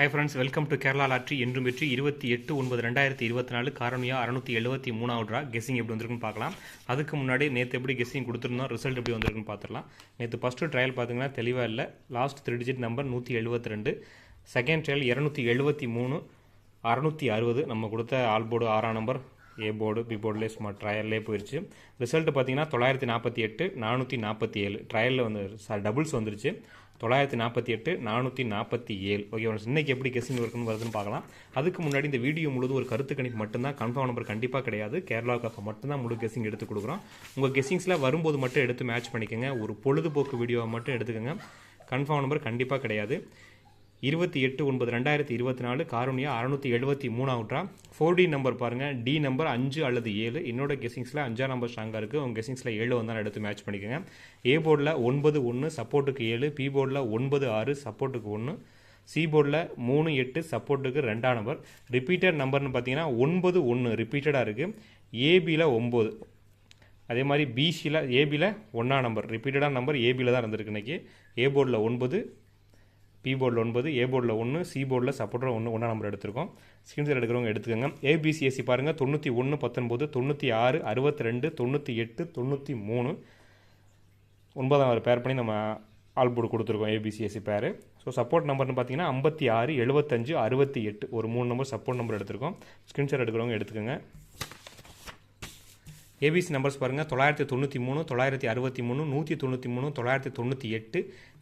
Hi friends welcome to Kerala lottery என்றும் வெற்றி இருபத்தி எட்டு ஒன்பது ரெண்டாயிரத்தி இருபத்தி நாலு. காரணியா அறுநூத்தி எழுபத்தி மூணாவது ட்ரா கெஸிங் எப்படி வந்திருக்குன்னு பார்க்கலாம். அதுக்கு முன்னாடி நேற்று எப்படி கெஸிங் கொடுத்துருந்தோம் ரிசல்ட் எப்படி வந்திருக்குன்னு பார்த்துடலாம். நேற்று ஃபஸ்ட்டு ட்ரையல் பார்த்தீங்கன்னா தெளிவாக இல்லை. லாஸ்ட் த்ரீ டிஜிட் நம்பர் நூற்றி எழுபத்தி ரெண்டு. செகண்ட் ட்ரையல் இரநூத்தி எழுபத்தி மூணு அறநூற்றி அறுபது. நம்ம கொடுத்த ஆல்போர்டு ஆறாம் நம்பர் ஏ போர்டு பி போர்டுலேயே சும்மா ட்ரையல்லே போயிடுச்சு ரிசல்ட் பார்த்தீங்கன்னா தொள்ளாயிரத்தி நாற்பத்தி எட்டு நானூற்றி நாற்பத்தி ஏழு. ட்ரையலில் வந்து டபுள்ஸ் வந்துருச்சு. தொள்ளாயிரத்தி நாற்பத்தி எட்டு நானூற்றி நாற்பத்தி ஏழு. ஓகே இன்னைக்கு எப்படி கெஸிங் இருக்குன்னு வருதுன்னு பார்க்கலாம். அதுக்கு முன்னாடி இந்த வீடியோ முழுவதும் ஒரு கருத்து கணிப்பு மட்டும்தான். கன்ஃபார்ம் நம்பர் கண்டிப்பாக கிடையாது. கேரளாவுக்காக மட்டும்தான் முழு கெஸிங் எடுத்து கொடுக்குறோம். உங்கள் கெஸிங்ஸில் வரும்போது மட்டும் எடுத்து மேட்ச் பண்ணிக்கோங்க. ஒரு பொழுதுபோக்கு வீடியோவை மட்டும் எடுத்துக்கோங்க. கன்ஃபார்ம் நம்பர் கண்டிப்பாக கிடையாது. இருபத்தி எட்டு ஒன்பது ரெண்டாயிரத்தி இருபத்தி நாலு காரோனியா அறுநூற்றி எழுபத்தி மூணாவுட்ரா ஃபோர் டி நம்பர் பாருங்கள் டி நம்பர் அஞ்சு அல்லது ஏழு. என்னோட கெஸிங்ஸில் அஞ்சாம் நம்பர் ஸ்ட்ராங்காக இருக்குது உங்கள் கெஸிங்ஸில் ஏழு வந்தாலும் எடுத்து மேட்ச் பண்ணிக்கோங்க. ஏ போர்டில் ஒன்பது ஒன்று சப்போர்ட்டுக்கு ஏழு. பி போர்டில் ஒன்பது ஆறு சப்போர்ட்டுக்கு ஒன்று சி போர்டில் மூணு எட்டு சப்போர்ட்டுக்கு ரெண்டாம் நம்பர். ரிப்பீட்டட் நம்பர்னு பார்த்தீங்கன்னா ஒன்பது ஒன்று ரிப்பீட்டடாக இருக்குது ஏபியில் ஒம்பது அதே மாதிரி பிசியில் ஏபியில் ஒன்றாம் நம்பர். ரிப்பீட்டடாக நம்பர் ஏபியில் தான் இருந்திருக்கு இன்னைக்கு. ஏ போர்டில் ஒன்பது பி போர்டில் ஒன்பது ஏ போர்டில் ஒன்று சி போர்டில் சப்போர்ட்டர் ஒன்று ஒன்றா நம்பர் எடுத்திருக்கோம். ஸ்கிரீன்ஷாட் எடுக்கிறவங்க எடுத்துக்கோங்க. ஏபிசிஎஸ்சி பாருங்கள் தொண்ணூற்றி ஒன்று பத்தொன்பது தொண்ணூற்றி ஆறு அறுபத்தி ரெண்டு தொண்ணூற்றி எட்டு தொண்ணூற்றி மூணு. ஒன்பதாம் ஒரு பேர் பண்ணி நம்ம ஆல் போர்டு கொடுத்துருக்கோம் ஏபிசிஎஸ்சி பேர் ஸோ சப்போர்ட் நம்பர்னு பார்த்தீங்கன்னா ஐம்பத்தி ஆறு எழுபத்தஞ்சு அறுபத்தி எட்டு. ஒரு மூணு நம்பர் சப்போர்ட் நம்பர் எடுத்திருக்கோம். ஸ்கிரீன்ஷாட் எடுக்கிறவங்க எடுத்துக்கோங்க. ஏபிசி நம்பர்ஸ் பாருங்கள் தொள்ளாயிரத்தி தொண்ணூற்றி மூணு தொள்ளாயிரத்தி அறுபத்தி மூணு நூற்றி தொண்ணூற்றி மூணு தொள்ளாயிரத்தி தொண்ணூற்றி எட்டு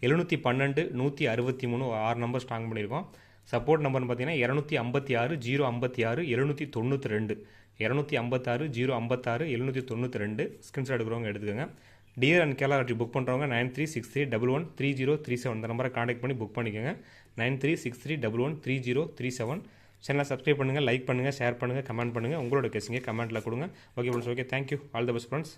எழுநூற்றி பன்னெண்டு நூற்றி அறுபத்தி மூணு ஆறு நம்பர் ஸ்ட்ராங் பண்ணியிருக்கோம். சப்போர்ட் நம்பர்னு பார்த்தீங்கன்னா இரநூத்தி ஐம்பத்தி ஆறு ஜீரோ ஐம்பத்தி ஆறு எழுநூற்றி தொண்ணூற்றி ரெண்டு இரநூத்தி ஐம்பத்தாறு ஜீரோ ஐம்பத்தாறு எழுநூற்றி தொண்ணூற்றி ரெண்டு. ஸ்கிரீன்ஷாட் எடுக்கிறவங்க எடுத்துக்கோங்க. Dear and Kerala lottery book பண்ணுறவங்க nine three six three double one three zero three seven இந்த நம்பரை காண்டாக்ட் பண்ணி புக் பண்ணிக்கோங்க. Nine three six three double one three zero three seven. சேனலை சப்ஸ்கிரைப் பண்ணுங்கள் லைக் பண்ணுங்கள் ஷேர் பண்ணுங்கள் கமெண்ட் பண்ணுங்கள் உங்களோட கேசிங்க கமெண்ட்டில் கொடுங்க. Okay friends okay thank you all the best friends